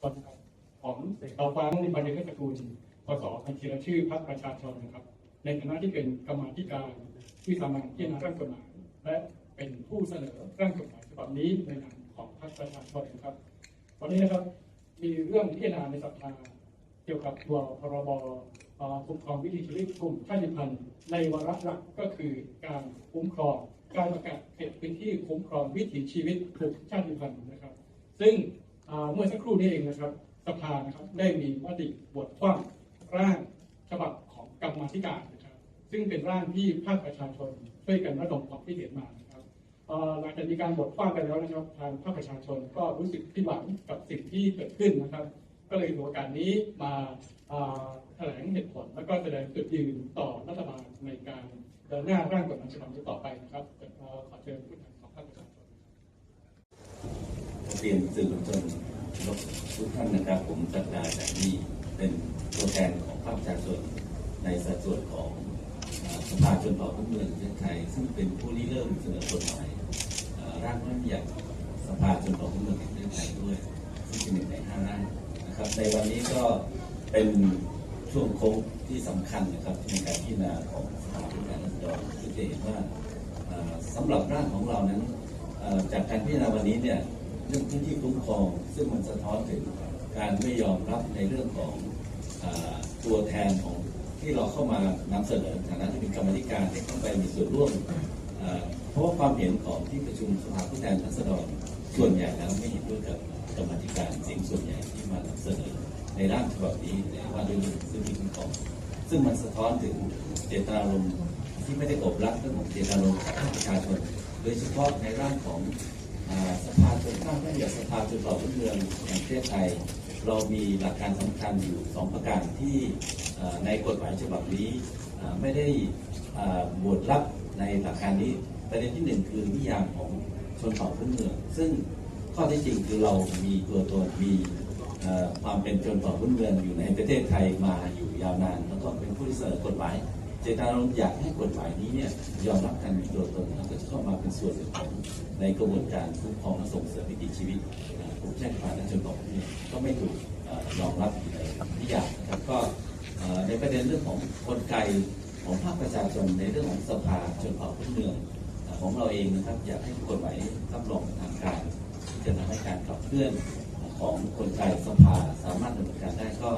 ชนครับของเราฟังในประเด็นตระกูลพศพันธีรชื่อพรรคประชาชนนะครับ ในฐานะที่เป็นกรรมาธิการที่ทำงานพิจารณาร่างกฎหมายและเป็นผู้เสนอร่างกฎหมายฉบับนี้ในนามของพรรคประชาชนนะครับ วันนี้นะครับมีเรื่องพิจารณาในสภาเกี่ยวกับตัวพรบคุ้มครองวิถีชีวิตกลุ่มชาติพันธุ์ในวาระหลักก็คือการคุ้มครองการประกาศเขตพื้นที่คุ้มครองวิถีชีวิตกลุ่มชาติพันธุ์นะครับ ซึ่ง เมื่อสักครู่นี้เองนะครับสภานะครับได้มีมติบทความร่างฉบับของกรรมธิการนะครับ ซึ่งเป็นร่างที่ภาคประชาชนช่วยกันระดมความคิดเห็นมานะครับหลังจากมีการบทความกันแล้วนะครับ ทางภาคประชาชนก็รู้สึกผิดหวังกับสิ่งที่เกิดขึ้นนะครับ ก็เลยถือโอกาสนี้มาแถลงเหตุผลแล้วก็แสดงจุดยืนต่อรัฐบาลในการเดินหน้าร่างกฎหมายฉบับนี้ต่อไปนะครับขอเชิญผู้แทนของภาคประชาชน เรียนสื่อมวลชนทุกท่านนะครับ ผมสักดาจากนี้เป็นตัวแทนของภาคประชาชนในสัดส่วนของสภาชนเผ่าพื้นเมืองประเทศไทย ซึ่งเป็นผู้ริเริ่มเสนอกฎหมายร่างพระราชบัญญัติสภาชนเผ่าพื้นเมืองแห่งประเทศไทยด้วยซึ่งเป็นหนึ่งในห้าร่างนะครับ ในวันนี้ก็เป็นช่วงโค้งที่สำคัญนะครับในการพิจารณาของสภาผู้แทนราษฎรที่จะเห็นว่าเอ่อสำหรับร่างของเรานั้นจากการพิจารณาวันนี้เนี่ย เรื่องพื้นที่คุ้มครอง ซึ่งมันสะท้อนถึงการไม่ยอมรับในเรื่องของอตัวแทนของที่เราเข้ามานำเสนอฐานะที่เป็นกรรมธิการที่เข้าไปมีส่วนร่วมเพราะว่าความเห็นของที่ประชุมสภาผู้แทนราษฎรส่วนใหญ่แล้วไม่เห็นด้วยกับกรรมธิการสียงส่วนใหญ่ที่มานำเสนอในร่างฉบับนี้ในว่าด้วยเรื่องพื้นที่คุ้มครองซึ่งมันสะท้อนถึงเจตนารมณ์ที่ไม่ได้อบรับเรื่องของเจตนารมณ์ของประชาชนโดยเฉพาะในร่างของ สภาชนข้างพระเดียสภาชนเผ่าพื้นเมืองแห่งประเทศไทย เรามีหลักการสำคัญอยู่สองประการที่ในกฎหมายฉบับนี้ไม่ได้บวชรับในหลักการนี้ประเด็นที่หนึ่งคือนิยามของชนเผ่าพื้นเมือง ซึ่งข้อที่จริงคือเรามีตัวตนมีความเป็นชนเผ่าพื้นเมืองอยู่ในประเทศไทยมาอยู่ยาวนาน แล้วก็เป็นผู้ที่เสนอกฎหมาย จตนารมณ์อยากให้กฎหมายนี้เนี่ยยอมรับการมีตัวตนแล้วก็จะเข้ามาเป็นส่วนหนึ่งของในกระบวนการคุ้มครองและส่งเสริมวิถีชีวิตเอ่อกลุ่มชาติพันธุ์และชนเผ่าพื้นเมืองก็ไม่ถูกเอ่อยอมรับอยู่ในนิยามนะครับก็ในประเด็นเรื่องของกลไกของภาคประชาชนในเรื่องของสภาชนเผ่าพื้นเมืองของเราเองนะครับอยากให้กฎหมายรับรองทางการที่จะทำให้การขับเคลื่อนของคนไทยสภาสามารถดำเนินการได้ก็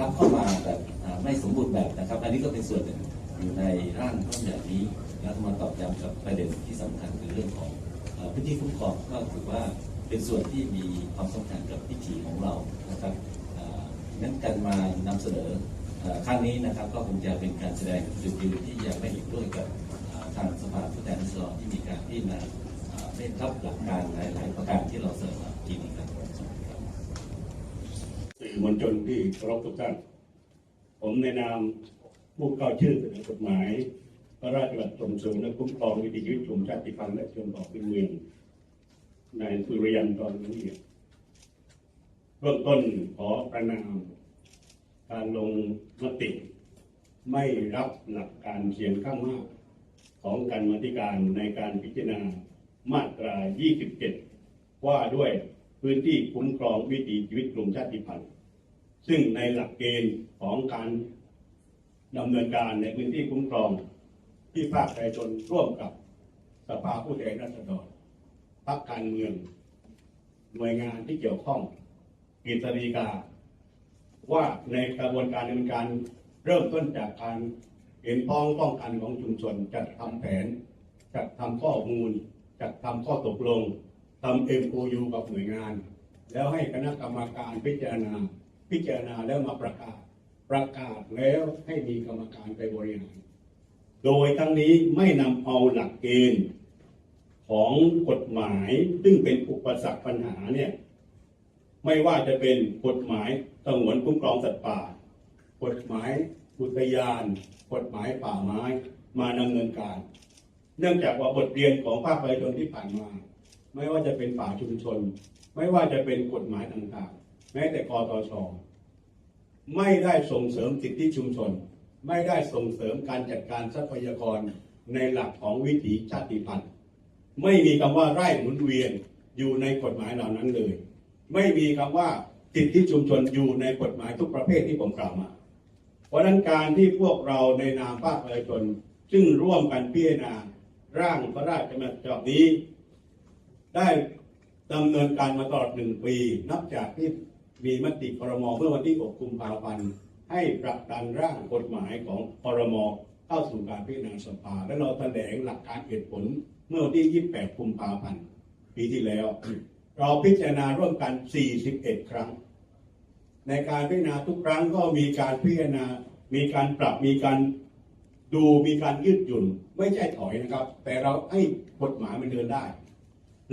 รับเข้ามาแบบไม่สมบูรณ์แบบนะครับ อันนี้ก็เป็นส่วนหนึ่งอยู่ในร่างพระราชบัญญัตินี้แล้วมาตอบย้ำกับประเด็นที่สำคัญคือเรื่องของอพื้นที่คุ้มครองก็ถือว่าเป็นส่วนที่มีความสำคัญกับพิถีของเรานะครับนั้นการมานำเสนอครั้งนี้นะครับก็คงจะเป็นการแสดงจุดยืนที่ยังไม่เห็นด้วยกับทางสภาผู้แทนราษฎรที่มีการพิจารณาเอ่อไม่รับหลักการหลาย ๆ ประการที่เราเสนอมาทีนี้ครับ สื่อมวลชนที่เคารพทุกท่าน ผมในนามผู้เข้าชื่อเสนอกฎหมาย พระราชบัญญัติส่งเสริมและคุ้มครองวิถีชีวิตกลุ่มชาติพันธุ์และชนเผ่าพื้นเมืองในายสุริยันตอนนี้เบื้องต้นขอประนาม การลงมติไม่รับหลักการเสียงข้างมาก ของการมาธิการในการพิจารณามาตรา 27 ว่าด้วยพื้นที่คุ้มครองวิถีชีวิตกลุ่มชาติพันธุ์ ซึ่งในหลักเกณฑ์ของการดำเนินการในพื้นที่คุ้มครองที่ภาคประชาชนร่วมกับสภาผู้แทนราษฎรพรรคการเมือง หน่วยงานที่เกี่ยวข้องกิจการกา ว่าในกระบวนการดำเนินการเริ่มต้นจากการเห็นพ้องต้องกันของชุมชนจัดทำแผน จัดทำข้อมูล จัดทำข้อตกลงทำ MOU กับหน่วยงาน แล้วให้คณะกรรมการพิจารณา พิจารณาแล้วมาประกาศ ประกาศแล้วให้มีกรรมการไปบริหาร โดยทั้งนี้ไม่นำเอาหลักเกณฑ์ของกฎหมายซึ่งเป็นอุปสรรคปัญหาเนี่ยไม่ว่าจะเป็นกฎหมายสงวนคุ้มครองสัตว์ป่า กฎหมายอุทยาน กฎหมายป่าไม้มาดำเนินการ เนื่องจากว่าบทเรียนของภาคประชาชนที่ผ่านมา ไม่ว่าจะเป็นป่าชุมชน ไม่ว่าจะเป็นกฎหมายต่างๆ แม้แต่กตชไม่ได้ส่งเสริมสิทธิชุมชน ไม่ได้ส่งเสริมการจัดการทรัพยากรในหลักของวิถีชาติพันธุ์ ไม่มีคำว่าไร่หมุนเวียนอยู่ในกฎหมายเหล่านั้นเลย ไม่มีคำว่าสิทธิชุมชนอยู่ในกฎหมายทุกประเภทที่ผมกล่าวมา เพราะฉะนั้นการที่พวกเราในนามภาคประชาชนซึ่งร่วมกันพิจารณาร่างพระราชบัญญัติฉบับนี้ ได้ดำเนินการมาตลอดหนึ่งปี นับจากที่ มีมติครมเมื่อวันที่ 6 กุมภาพันธ์ ให้ผลักดันร่างกฎหมายของครมเข้าสู่การพิจารณาสภา และเราแถลงหลักการเหตุผลเมื่อวันที่ 28 กุมภาพันธ์ปีที่แล้ว เราพิจารณาร่วมกัน 41 ครั้ง ในการพิจารณาทุกครั้งก็มีการพิจารณา มีการปรับ มีการดูมีการยืดหยุ่นไม่ใช่ถอยนะครับ แต่เราให้กฎหมายมันเดินได้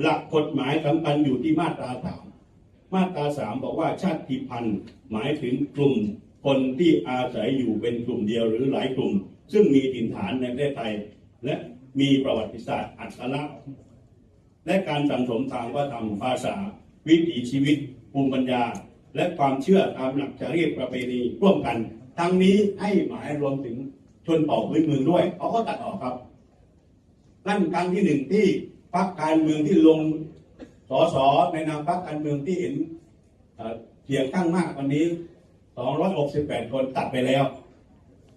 หลักกฎหมายสำคัญอยู่ที่มาตราสาม มาตราสามบอกว่าชาติพันธุ์หมายถึงกลุ่มคนที่อาศัยอยู่เป็นกลุ่มเดียวหรือหลายกลุ่ม ซึ่งมีถิ่นฐานในประเทศไทย และมีประวัติศาสตร์อัตลักษณ์และการสังสมทางวัฒนธรรมภาษา วิถีชีวิต ภูมิปัญญา และความเชื่อตามหลักจรีตประเพณีร่วมกัน ทั้งนี้ให้หมายรวมถึงชนเผ่าพื้นเมืองด้วยเขาก็ตัดออกครับนั่นครั้งที่หนึ่งที่พรรคการเมืองที่ลง สสในนามพรรคการเมืองที่เห็นเสียงข้างมากวันนี้ 268 คนตัดไปแล้ว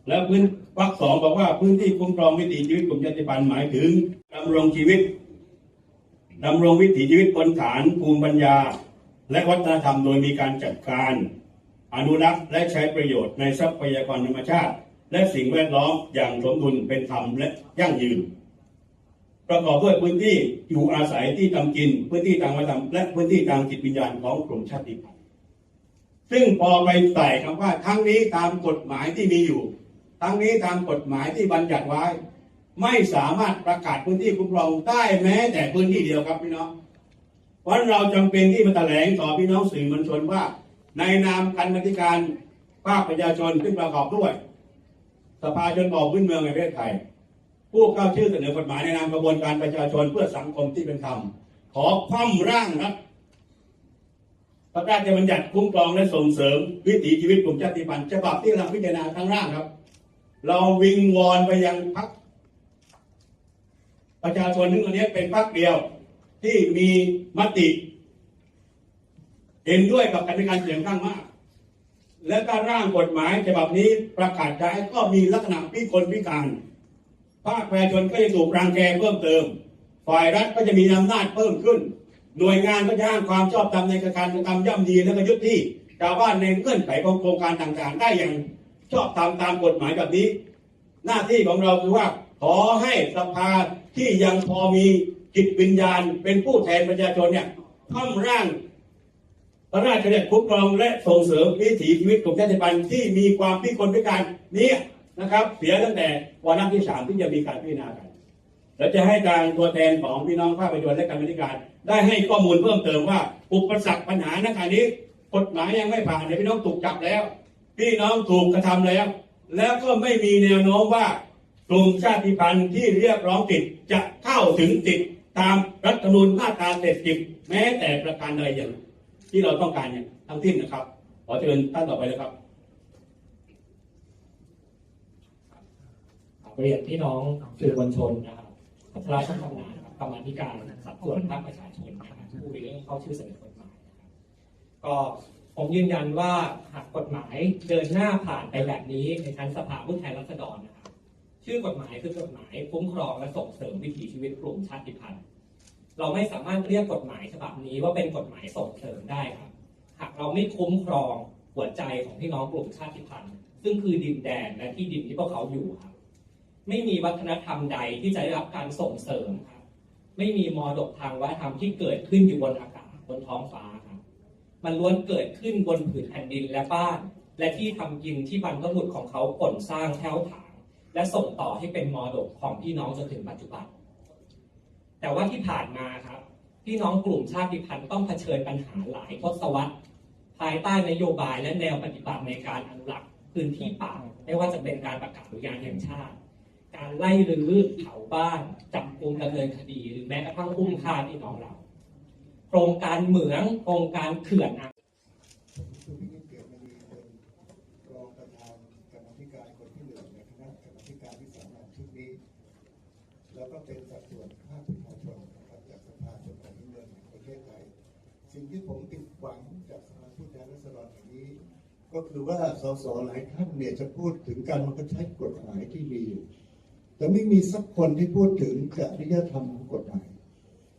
แล้วพื้นวรรคสองบอกว่าพื้นที่คุ้มครองวิถีชีวิตกลุ่มชาติพันธุ์หมายถึงดำรงชีวิตดำรงวิถีชีวิตบนฐานภูมิปัญญา และวัฒนธรรมโดยมีการจัดการ อนุรักษ์และใช้ประโยชน์ในทรัพยากรธรรมชาติ และสิ่งแวดล้อมอย่างสมดุลเป็นธรรมและยั่งยืน ประกอบด้วยพื้นที่อยู่อาศัยที่ทำกิน พื้นที่ทางวัฒนธรรมและพื้นที่ทางจิตวิญญาณของกลุ่มชาติพันธุ์ซึ่งพอไปใส่คำว่าทั้งนี้ตามกฎหมายที่มีอยู่ ทั้งนี้ตามกฎหมายที่บัญญัติไว้ ไม่สามารถประกาศพื้นที่คุ้มครองได้แม้แต่พื้นที่เดียวครับพี่น้องเพราะฉะนั้นเราจำเป็นที่มาแถลงต่อพี่น้องสื่อมวลชนว่า ในนามคณะกรรมการภาคประชาชนซึ่งประกอบด้วย สภาชนเผ่าพื้นเมืองในประเทศไทย ผู้เข้าชื่อเสนอกฎหมายในนามกระบวนการประชาชนเพื่อสังคมที่เป็นธรรมขอคว่ำร่างครับพระราชบัญญัติคุ้มครองและส่งเสริม วิถีชีวิตกลุ่มชาติพันธุ์ฉบับที่เราพิจารณาทั้งร่างครับ เราวิงวอนไปยังพรรคประชาชนนึงอันนี้เป็นพรรคเดียว ที่มีมติ เห็นด้วยกับการการเสียงข้างมาก และการร่างกฎหมายฉบับนี้ประกาศใช้ก็มีลักษณะพิกลพิการ ภาคประชาชนก็จะถูกรังแกเพิ่มเติม ฝ่ายรัฐก็จะมีอำนาจเพิ่มขึ้น หน่วยงานก็จะอ้างความชอบธรรมในการกระทำย่ำยีและก็ยุติชาวบ้านในเงื่อนไขของโครงการต่างๆ ได้อย่างชอบธรรมตามกฎหมายแบบนี้ หน้าที่ของเราคือว่า ขอให้สภาที่ยังพอมีจิตวิญญาณ เป็นผู้แทนประชาชนเนี่ยท่อมร่างพระราชบัญญัติคุ้มครองและส่งเสริมวิถีชีวิตของชาติพันธุ์ที่มีความพิกลพิการนี้ นะครับ เสียตั้งแต่วาระที่สามที่จะมีการพิจารณากัน และจะให้ทางตัวแทนของพี่น้องภาคประชาชนและกรรมธิการ ได้ให้ข้อมูลเพิ่มเติมว่าอุปสรรคปัญหาในขณะนี้กฎหมายยังไม่ผ่านเนี่ยพี่น้องถูกจับแล้ว พี่น้องถูกกระทำแล้ว แล้วก็ไม่มีแนวโน้มว่ากลุ่มชาติพันธุ์ที่เรียกร้องติดจะเข้าถึงติดตามรัฐธรรมนูญมาตราเจ็ดสิบแม้แต่ประการใดอย่าง ที่เราต้องการเนี่ยทั้งสิ้นนะครับ ขอเชิญท่านต่อไปเลยครับ เรียนพี่น้องสื่อมวลชนนะครับพัฒนาช่างทำงานกรรมาธิการสัดส่วนภาคประชาชนนะครับผู้เรื่องเข้าชื่อเสนอกฎหมายนะครับก็ผมยืนยันว่าหากกฎหมายเดินหน้าผ่านไปแบบนี้ในชั้นสภาผู้แทนราษฎรนะครับชื่อกฎหมายคือกฎหมายคุ้มครองและส่งเสริมวิถีชีวิตกลุ่มชาติพันธุ์ เราไม่สามารถเรียกกฎหมายฉบับนี้ว่าเป็นกฎหมายส่งเสริมได้ครับ หากเราไม่คุ้มครองหัวใจของพี่น้องกลุ่มชาติพันธุ์ ซึ่งคือดินแดนและที่ดินที่พวกเขาอยู่ครับ ไม่มีวัฒนธรรมใดที่จะได้รับการส่งเสริมครับไม่มีมรดกทางวัฒนธรรมที่เกิดขึ้นอยู่บนอากาศบนท้องฟ้าครับมันล้วนเกิดขึ้นบนผืนแผ่นดินและบ้าน และที่ทำกินที่บรรพบุรุษของเขาผลสร้างแถวถาง และส่งต่อให้เป็นมรดกของพี่น้องจนถึงปัจจุบัน แต่ว่าที่ผ่านมาครับพี่น้องกลุ่มชาติพันธุ์ต้องเผชิญปัญหาหลายทศวรรษภายใต้นโยบายและแนวปฏิบัติในการอนุรักษ์พื้นที่ป่าไม่ว่าจะเป็นการประกาศอุทยานแห่งชาติ การไล่รื้อเผาบ้านจับกุมดำเนินคดี หรือแม้กระทั่งอุ้มฆ่าพี่น้องเรา โครงการเหมืองโครงการเขื่อนอ่างคุณพินิจเกิดมณีเป็นรองประธานกรรมธิการคนที่หนึ่งในคณะกรรมธิการวิสามัญชุดนี้แล้วก็เป็นสัดส่วนภาคประชาชนนะครับจากสภาชนของเมืองแห่งประเทศไทยสิ่งที่ผมติดหวังจากสภาผู้แทนราษฎรแห่งนี้ ก็คือว่าสสหลายท่านเนี่ยจะพูดถึงการบังคับใช้กฎหมายที่มีอยู่ แต่ไม่มีสักคนที่พูดถึงจริยธรรมของกฎหมาย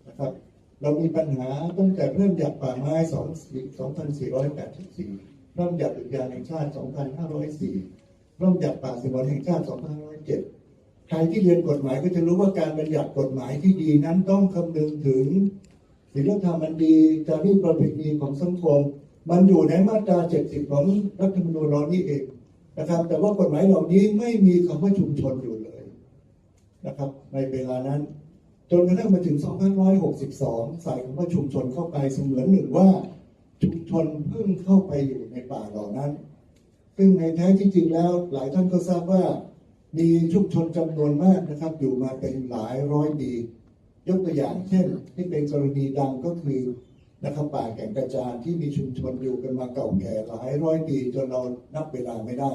นะครับ เรามีปัญหาตั้งแต่เริ่มจากป่าไม้2 2484เริ่มจากอุทยานแห่งชาติ 2504เริ่มจากป่าสงวนแห่งชาติ 2507 ใครที่เรียนกฎหมายก็จะรู้ว่าการบัญญัติกฎหมายที่ดีนั้นต้องคำนึงถึงศีลธรรมอันดีจารีตประเพณีของสังคม มันอยู่ในมาตรา 70 ของรัฐธรรมนูญเรานี่เองนะครับ แต่ว่ากฎหมายเหล่านี้ไม่มีคำว่าชุมชนอยู่เลย นะครับ ในเวลานั้น จนกระทั่งมาถึง 2562 ใส่คำว่าชุมชนเข้าไปเสมือนหนึ่งว่าชุมชนเพิ่งเข้าไปอยู่ในป่าเหล่านั้น ซึ่งในแท้ที่จริงแล้ว หลายท่านก็ทราบว่า มีชุมชนจำนวนมากนะครับ อยู่มาเป็นหลายร้อยปียกตัวอย่างเช่น ที่เป็นกรณีดังก็คือนะครับป่าแก่งกระจานที่มีชุมชนอยู่กันมาเก่าแก่หลายร้อยปีจนเรานับเวลาไม่ได้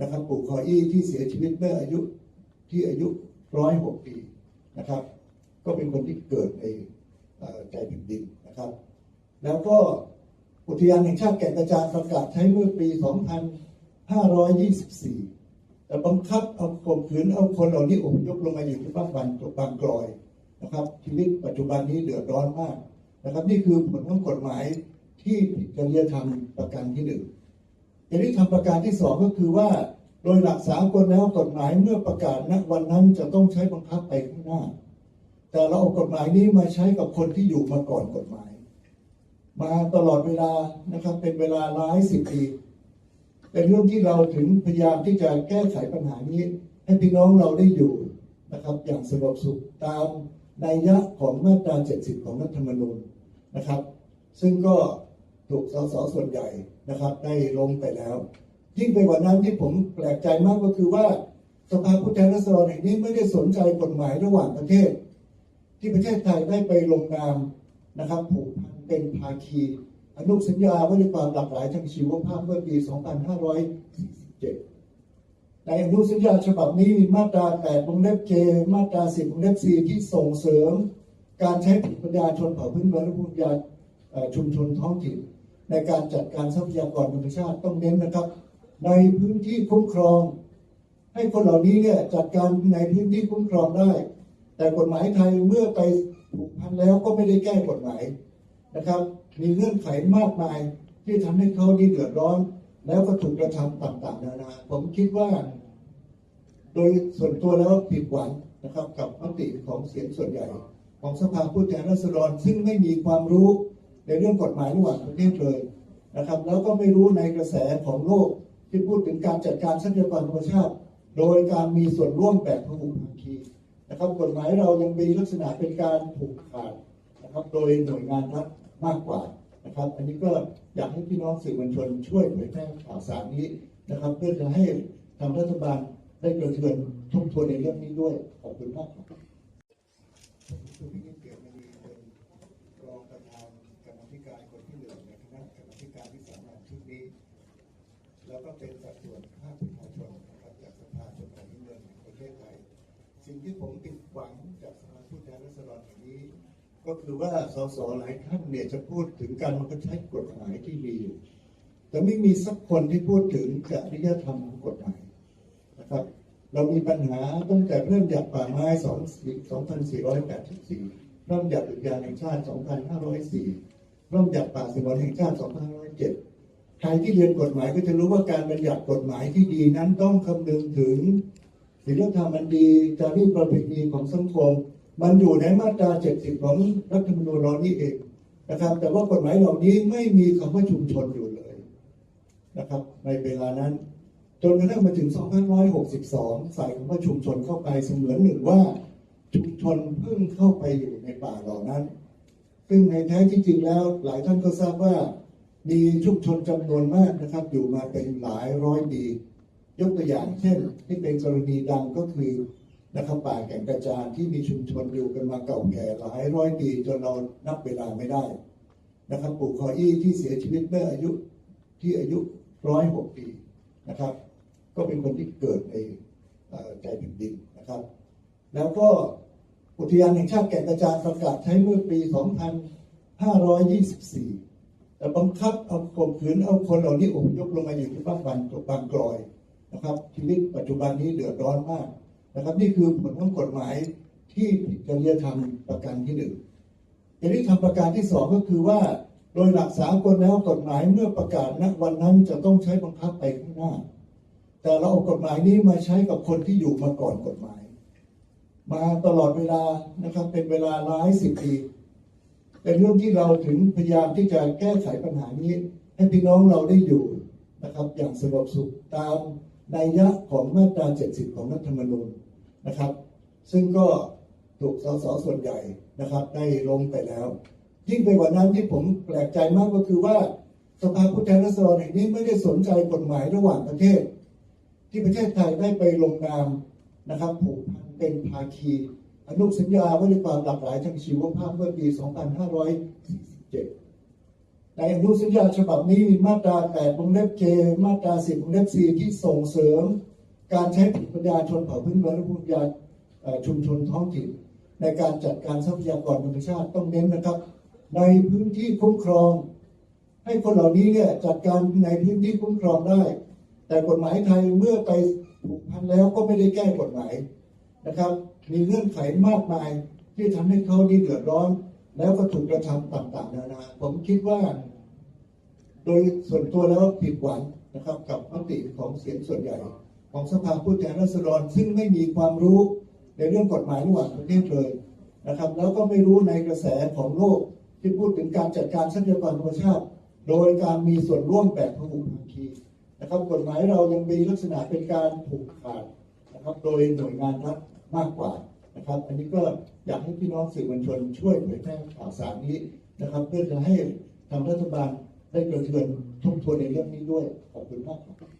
นะครับ ปู่คออี้ที่เสียชีวิตเมื่ออายุที่อายุ ร้อยหกปีนะครับ ก็เป็นคนที่เกิดในใจแผ่นดินนะครับ แล้วก็อุทยานแห่งชาติแก่งกระจานประกาศใช้เมื่อปี 2524 แต่บังคับเอาข่มขืนเอาคนเหล่านี้อพยพลงมาอยู่ที่บ้านบันบางกลอยนะครับ ชีวิตปัจจุบันนี้เดือดร้อนมากนะครับ นี่คือผลของกฎหมายที่ผิดจริยธรรมประการที่หนึ่งจริยธรรมประการที่สองก็คือว่า โดยหลักสากลแล้วกฎหมายเมื่อประกาศณวันนั้นจะต้องใช้บังคับไปข้างหน้า แต่เราเอากฎหมายนี้มาใช้กับคนที่อยู่มาก่อนกฎหมาย มาตลอดเวลานะครับ เป็นเวลาหลายสิบปีเป็นเรื่องที่เราถึงพยายามที่จะแก้ไขปัญหานี้ ให้พี่น้องเราได้อยู่นะครับ อย่างสงบสุขตามนัยยะของมาตรา 70 ของรัฐธรรมนูญนะครับ ซึ่งก็ถูกสสส่วนใหญ่นะครับ ได้ลงไปแล้ว ยิ่งไปกว่านั้นที่ผมแปลกใจมากก็คือว่าสภาผู้แทนราษฎรแห่งนี้ไม่ได้สนใจกฎหมายระหว่างประเทศ ที่ประเทศไทยได้ไปลงนามนะครับผูกพันเป็นภาคีอนุสัญญาว่าด้วยความหลากหลายทางชีวภาพเมื่อปี 2547 ในอนุสัญญาฉบับนี้มีมาตรา 8 วงเล็บเจมาตรา 10 วงเล็บ C ที่ส่งเสริม การใช้ภูมิปัญญาชนเผ่าพื้นเมืองและภูมิปัญาชุมชนท้องถิ่นในการจัดการทรัพยากรธรรมชาติต้องเน้นนะครับ ในพื้นที่คุ้มครอง ให้คนเหล่านี้เนี่ยจัดการในพื้นที่คุ้มครองได้ แต่กฎหมายไทยเมื่อไปผูกพันแล้วก็ไม่ได้แก้กฎหมายนะครับ มีเงื่อนไขมากมายที่ทำให้เขานี่เดือดร้อน แล้วก็ถูกกระทำต่างๆนานาผมคิดว่า โดยส่วนตัวแล้วผิดหวังนะครับ กับมติของเสียงส่วนใหญ่ ของสภาผู้แทนราษฎรซึ่งไม่มีความรู้ในเรื่องกฎหมายระหว่างประเทศเลยนะครับ แล้วก็ไม่รู้ในกระแสของโลก ที่พูดถึงการจัดการทรัพยากรธรรมชาติ โดยการมีส่วนร่วมแบบพหุภาคีนะครับกฎหมายเรายังมีลักษณะเป็นการผูกขาดนะครับ โดยหน่วยงานรัฐมากกว่านะครับ อันนี้ก็อยากให้พี่น้องสื่อมวลชนช่วยเผยแพร่ข่าวสารนี้นะครับ เพื่อจะให้ทางรัฐบาลได้กระเทือนทบทวนในเรื่องนี้ด้วยขอบคุณมากครับ แล้วก็เป็นสัดส่วนภาคประชาชนนะครับจากสภาชนของเมืองแห่งประเทศไทย สิ่งที่ผมติดหวังจากสภาผู้แทนราษฎรแห่งนี้ ก็คือว่าสสหลายท่านเนี่ยจะพูดถึงการบังคับใช้กฎหมายที่มีอยู่ แต่ไม่มีสักคนที่พูดถึงจริยธรรมของกฎหมายนะครับ เรามีปัญหาตั้งแต่เริ่มจากป่าไม้2 2484เริ่มจากอุทยานแห่งชาติ 2504เริ่มจากป่าสงวนแห่งชาติ 2507 ใครที่เรียนกฎหมายก็จะรู้ว่าการบัญญัติกฎหมายที่ดีนั้นต้องคำนึงถึงศีลธรรมอันดีจารีตประเพณีของสังคม มันอยู่ในมาตรา 70 ของรัฐธรรมนูญเรานี่เองนะครับ แต่ว่ากฎหมายเหล่านี้ไม่มีคำว่าชุมชนอยู่เลยนะครับ ในเวลานั้น จนกระทั่งมาถึง 2562 ใส่คำว่าชุมชนเข้าไปเสมือนหนึ่งว่า ชุมชนเพิ่งเข้าไปอยู่ในป่าเหล่านั้น ซึ่งในแท้ที่จริงแล้วหลายท่านก็ทราบว่า มีชุมชนจำนวนมากนะครับ อยู่มาเป็นหลายร้อยปียกตัวอย่างเช่น ที่เป็นกรณีดังก็คือนะครับป่าแก่งกระจานที่มีชุมชนอยู่กันมาเก่าแก่หลายร้อยปีจนเรานับเวลาไม่ได้นะครับปู่คออี้ที่เสียชีวิตเมื่ออายุที่อายุร้อยหกปีนะครับ ก็เป็นคนที่เกิดในใจแผ่นดินนะครับ แล้วก็อุทยานแห่งชาติแก่งกระจานประกาศใช้เมื่อปี 2524 แต่บังคับเอาข่มขืนเอาคนเหล่านี้อพยพลงมาอยู่ที่บ้านบันตบางกลอยนะครับ ชีวิตปัจจุบันนี้เดือดร้อนมากนะครับ นี่คือผลของกฎหมายที่ผิดจริยธรรมประการที่หนึ่งจริยธรรมประการที่สองก็คือว่า โดยหลักสากลแล้วกฎหมายเมื่อประกาศณวันนั้นจะต้องใช้บังคับไปข้างหน้า แต่เราเอากฎหมายนี้มาใช้กับคนที่อยู่มาก่อนกฎหมาย มาตลอดเวลานะครับเป็นเวลาหลายสิบปี เป็นเรื่องที่เราถึงพยายามที่จะแก้ไขปัญหานี้ ให้พี่น้องเราได้อยู่นะครับ อย่างสงบสุขตามนัยยะของมาตรา 70 ของรัฐธรรมนูญนะครับ ซึ่งก็ถูกสสส่วนใหญ่นะครับ ได้ลงไปแล้ว ยิ่งไปกว่านั้นที่ผมแปลกใจมากก็คือว่าสภาผู้แทนราษฎรแห่งนี้ไม่ได้สนใจกฎหมายระหว่างประเทศ ที่ประเทศไทยได้ไปลงนามนะครับผูกพันเป็นภาคี อนุสัญญาว่าด้วยความหลากหลายทางชีวภาพเมื่อปี 2547 ในอนุสัญญาฉบับนี้มีมาตรา 8 วงเล็บเจมาตรา 10 วงเล็บ C ที่ส่งเสริม การใช้ภูมิปัญญาชนเผ่าพื้นเมืองและภูมิญาชุมชนท้องถิ่น ในการจัดการทรัพยากรธรรมชาติต้องเน้นนะครับ ในพื้นที่คุ้มครอง ให้คนเหล่านี้เนี่ยจัดการในพื้นที่คุ้มครองได้ แต่กฎหมายไทยเมื่อไปผูกพันแล้วก็ไม่ได้แก้กฎหมายนะครับ มีเงื่อนไขมากมาย ที่ทำให้เขานี่เดือดร้อน แล้วก็ถูกกระทำต่างๆนานาผมคิดว่า โดยส่วนตัวแล้วผิดหวังนะครับ กับมติของเสียงส่วนใหญ่ ของสภาผู้แทนราษฎรซึ่งไม่มีความรู้ในเรื่องกฎหมายระหว่างประเทศเลยนะครับ แล้วก็ไม่รู้ในกระแสของโลกที่พูดถึงการจัดการทรัพยากรธรรมชาติ โดยการมีส่วนร่วมแบบพหุภาคีนะครับกฎหมายเรายังมีลักษณะเป็นการผูกขาดนะครับ โดยหน่วยงานรัฐ มากกว่านะครับ อันนี้ก็อยากให้พี่น้องสื่อมวลชนช่วยเผยแพร่ข่าวสารนี้นะครับ เพื่อจะให้ทางรัฐบาลได้กระเทือนทบทวนในเรื่องนี้ด้วยขอบคุณมากครับ